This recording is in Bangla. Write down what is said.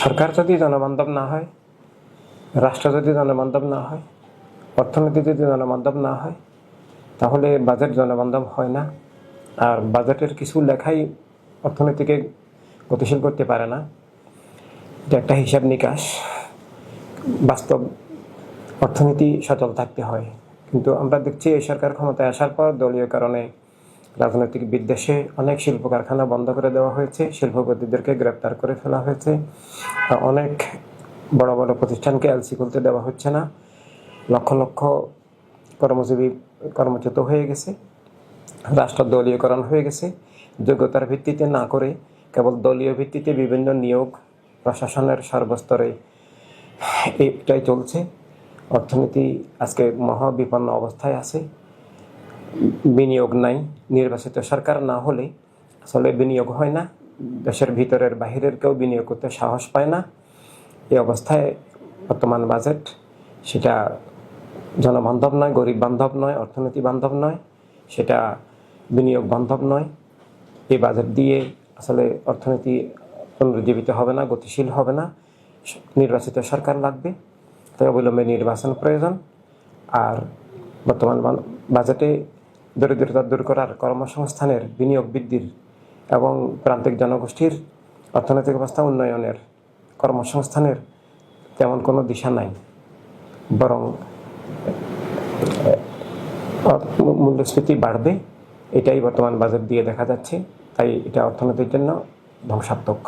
সরকার যদি জনবান্ধব না হয়, রাষ্ট্র যদি জনবান্ধব না হয়, অর্থনীতি যদি জনবান্ধব না হয়, তাহলে বাজেট জনবান্ধব হয় না। আর বাজেটের কিছু লেখাই অর্থনীতিকে গতিশীল করতে পারে না। এটা একটা হিসাব নিকাশ। বাস্তব অর্থনীতি সচল থাকতে হয়। কিন্তু আমরা দেখছি এই সরকার ক্ষমতায় আসার পর দলীয় কারণে রাজনৈতিক বিদ্বেষে অনেক শিল্প কারখানা বন্ধ করে দেওয়া হয়েছে, শিল্পপতিদেরকে গ্রেপ্তার করে ফেলা হয়েছে। অনেক বড় বড় প্রতিষ্ঠানকে এলসি খুলতে দেওয়া হচ্ছে না। লক্ষ লক্ষ কর্মজীবী কর্মচ্যুত হয়ে গেছে। রাষ্ট্র দলীয়করণ হয়ে গেছে। যোগ্যতার ভিত্তিতে না করে কেবল দলীয় ভিত্তিতে বিভিন্ন নিয়োগ প্রশাসনের সর্বস্তরে এটাই চলছে। অর্থনীতি আজকে মহা বিপন্ন অবস্থায় আছে। বিনিয়োগ নাই, নির্বাচিত সরকার না হলে আসলে বিনিয়োগ হয় না। দেশের ভিতরের বাহিরের কেউ বিনিয়োগ করতে সাহস পায় না। এই অবস্থায় বর্তমান বাজেট, সেটা জনবান্ধব নয়, গরিব বান্ধব নয়, অর্থনীতি বান্ধব নয়, সেটা বিনিয়োগ বান্ধব নয়। এই বাজেট দিয়ে আসলে অর্থনীতি পুনরুজ্জীবিত হবে না, গতিশীল হবে না। নির্বাচিত সরকার লাগবে, তাই অবিলম্বে নির্বাচন প্রয়োজন। আর বর্তমান বাজেটে দরিদ্রতা দূর করার কর্মসংস্থানের বিনিয়োগ বৃদ্ধির এবং প্রান্তিক জনগোষ্ঠীর অর্থনৈতিক অবস্থা উন্নয়নের কর্মসংস্থানের তেমন কোনো দিশা নাই। বরং মূল্যস্ফীতি বাড়বে, এটাই বর্তমান বাজেট দিয়ে দেখা যাচ্ছে। তাই এটা অর্থনীতির জন্য ধ্বংসাত্মক।